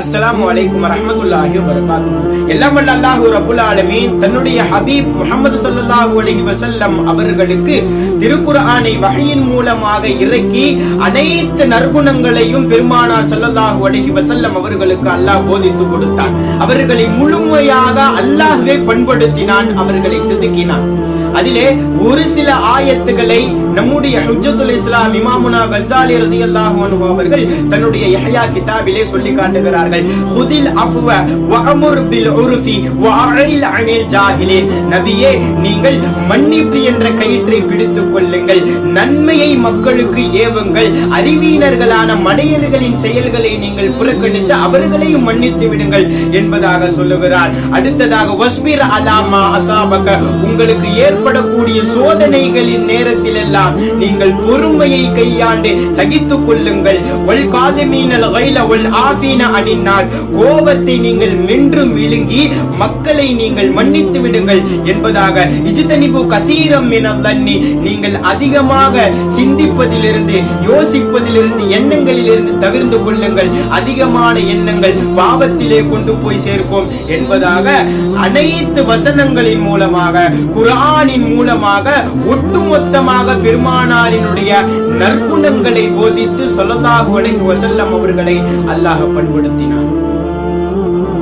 அஸ்ஸலாமு அலைக்கும் வரஹ்மத்துல்லாஹி வபரகாத்துஹு எல்லாம் வல்ல அல்லாஹு ரப்புல் ஆலமீன் தன்னுடைய ஹபீப் முஹம்மது ஸல்லல்லாஹு அலைஹி வஸல்லம் அவர்களுக்கு திருக்குர்ஆனை வஹயின் மூலமாக இறக்கி அனைத்து நற்குணங்களையும் பெருமானார் ஸல்லல்லாஹு அலைஹி வஸல்லம் அவர்களுக்கு அல்லாஹ் போதித்து கொடுத்தான். அவர்களை முழுமையாக அல்லாஹ்வே பண்படுத்தினான் அவர்களை செதுக்கினான். அதிலே ஒரு சில ஆயத்துகளை நம்முடைய ஹுஜ்ஜத்துல் இஸ்லாம் இமாமுனா கசாலி ரலியல்லாஹு அன்ஹு அவர்கள் தன்னுடைய யஹ்யா கிதாபிலே சொல்லி காட்டுகிறார். காட்டுகிறார்கள் ஹுதில் அஃவ வஅமுர் பில் உர்ஃபி வஅரில் அனில் ஜாஹிலின் நபியே நீங்கள் மன்னிப்பு என்ற கயிற்றை பிடித்துக் கொள்ளுங்கள். நன்மையை மக்களுக்கு ஏவுங்கள். அறிவீனர்களான மடையர்களின் செயல்களை நீங்கள் புறக்கணித்து அவர்களையும் மன்னித்து விடுங்கள் என்பதாக சொல்லுகிறார். அடுத்ததாக வஸ்பிர் அலாமா அசாபக. உங்களுக்கு ஏற்படக்கூடிய சோதனைகளின் நேரத்தில் எல்லாம் நீங்கள் பொறுமையை கையாண்டு சகித்துக் கொள்ளுங்கள். வல் காதமீனல் வைல வல் ஆஃபீன அடி அனின்னாஸ் கோபத்தை நீங்கள் மென்று விழுங்கி மக்களை நீங்கள் மன்னித்து விடுங்கள் என்பதாக இஜ்தனிபு கசீரம் மினல் தன்னி நீங்கள் அதிகமாக சிந்திப்பதிலிருந்து யோசிப்பதிலிருந்து எண்ணங்களிலிருந்து தவிர்ந்து கொள்ளுங்கள். அதிகமான எண்ணங்கள் பாவத்திலே கொண்டு போய் சேர்க்கும் என்பதாக அனைத்து வசனங்களின் மூலமாக குரானின் மூலமாக ஒட்டுமொத்தமாக பெருமானாரினுடைய நற்குணங்களை போதித்து சொல்லதாக வசல்லம் அவர்களை அல்லாஹ் பண்படுத்தி பண்படுத்தினான்